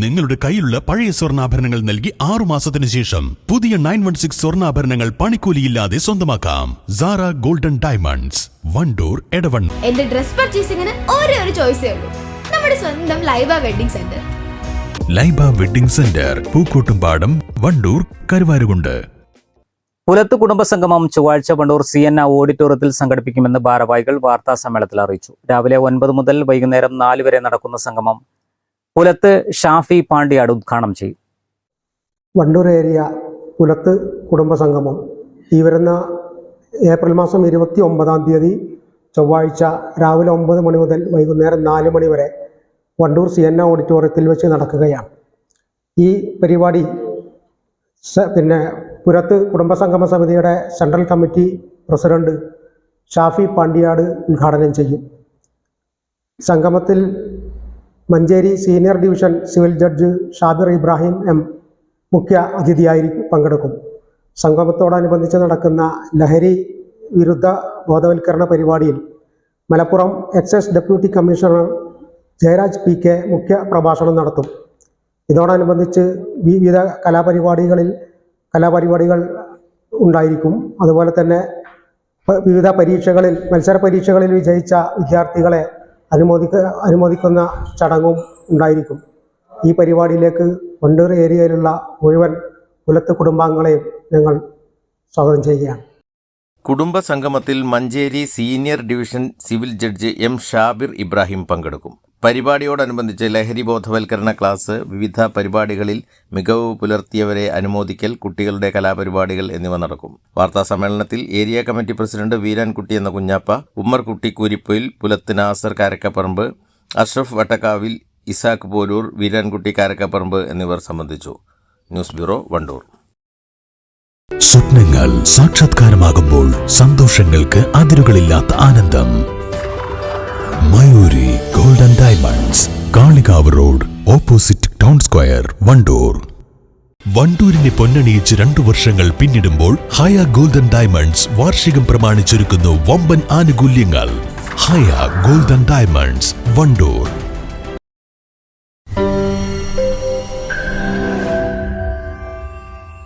നിങ്ങളുടെ കയ്യിലുള്ള പഴയ സ്വർണാഭരണങ്ങൾ നൽകി ആറു മാസത്തിന് ശേഷം പുതിയ നയൻ വൺ സിക്സ് സ്വർണാഭരണങ്ങൾ പണിക്കൂലിയില്ലാതെ സ്വന്തമാക്കാം. Sara golden diamonds one door എടവൺ എന്റെ ഡ്രസ് പർച്ചേസിംഗിന് ഒരേ ഒരു ചോയ്സേ ഉള്ളൂ. നമ്മുടെ സ്വന്തം Laiba wedding centre Laiba wedding centre Pookkottumpadam Wandoor Karuvarakundu. Pulath കുടുംബസംഗമം ചൊവ്വാഴ്ച വണ്ടൂർ സി എൻ ഓഡിറ്റോറിയത്തിൽ സംഘടിപ്പിക്കുമെന്ന് ഭാരവാഹികൾ വാർത്താ സമ്മേളനത്തിൽ അറിയിച്ചു. രാവിലെ ഒൻപത് മുതൽ വൈകുന്നേരം നാല് വരെ നടക്കുന്ന സംഗമം പുലത്ത് ഷാഫി പാണ്ഡ്യാട് ഉദ്ഘാടനം ചെയ്യും. വണ്ടൂർ ഏരിയ പുലത്ത് കുടുംബസംഗമം. ഈ വരുന്ന ഏപ്രിൽ മാസം ഇരുപത്തി ഒമ്പതാം തീയതി ചൊവ്വാഴ്ച രാവിലെ ഒമ്പത് മണി മുതൽ വൈകുന്നേരം നാല് മണി വരെ വണ്ടൂർ സി എൻ ഓഡിറ്റോറിയത്തിൽ വെച്ച് നടക്കുകയാണ്. ഈ പരിപാടി പിന്നെ പുരത്ത് കുടുംബസംഗമ സമിതിയുടെ central committee president Shafi Pandyad ഉദ്ഘാടനം ചെയ്യും. സംഗമത്തിൽ Manjeri senior division civil judge Shabir Ibrahim M മുഖ്യ അതിഥിയായി പങ്കെടുക്കും. സംഗമത്തോടനുബന്ധിച്ച് നടക്കുന്ന ലഹരി വിരുദ്ധ ബോധവൽക്കരണ പരിപാടിയിൽ Malappuram excise deputy commissioner Jayaraj P K മുഖ്യ പ്രഭാഷണം നടത്തും. ഇതോടനുബന്ധിച്ച് വിവിധ കലാപരിപാടികളിൽ കലാപരിപാടികൾ ഉണ്ടായിരിക്കും. അതുപോലെ തന്നെ വിവിധ പരീക്ഷകളിൽ മത്സര പരീക്ഷകളിൽ വിജയിച്ച വിദ്യാർത്ഥികളെ അനുമോദിക്ക അനുമോദിക്കുന്ന ചടങ്ങും ഉണ്ടായിരിക്കും. ഈ പരിപാടിയിലേക്ക് വണ്ടൂർ ഏരിയയിലുള്ള മുഴുവൻ കുലത്ത് കുടുംബാംഗങ്ങളെയും ഞങ്ങൾ സ്വാഗതം ചെയ്യുകയാണ്. കുടുംബ സംഗമത്തിൽ Manjeri senior division civil judge M Shabir Ibrahim പങ്കെടുക്കും. പരിപാടിയോടനുബന്ധിച്ച് ലഹരി ബോധവൽക്കരണ ക്ലാസ് വിവിധ പരിപാടികളിൽ മികവ് പുലർത്തിയവരെ അനുമോദിക്കൽ കുട്ടികളുടെ കലാപരിപാടികൾ എന്നിവ നടക്കും. വാർത്താ സമ്മേളനത്തിൽ ഏരിയ കമ്മിറ്റി പ്രസിഡന്റ് വീരാൻകുട്ടി എന്ന കുഞ്ഞാപ്പ ഉമ്മർകുട്ടി കൂരിപ്പൊയിൽ പുലത്ത് നാസർ കാരക്കപ്പറമ്പ് അഷ്റഫ് വട്ടക്കാവിൽ ഇസാഖ് പോരൂർ വീരാൻകുട്ടി കാരക്കപ്പറമ്പ് എന്നിവർ സംബന്ധിച്ചു. News bureau Wandoor. സ്വപ്നങ്ങൾ സാക്ഷാത്കാരമാകുമ്പോൾ സന്തോഷങ്ങൾക്ക് അതിരുകളില്ലാത്ത ആനന്ദം. Kalikavu road opposite town square Wandoor വണ്ടൂരിനെ പൊന്നണിയിച്ച് രണ്ടു വർഷങ്ങൾ പിന്നിടുമ്പോൾ ഹയ ഗോൾഡൻ ഡയമണ്ട്സ് വാർഷികം പ്രമാണിച്ചൊരുക്കുന്നു വമ്പൻ ആനുകൂല്യങ്ങൾ. ഹയ ഗോൾഡൻ ഡയമണ്ട്സ് വണ്ടൂർ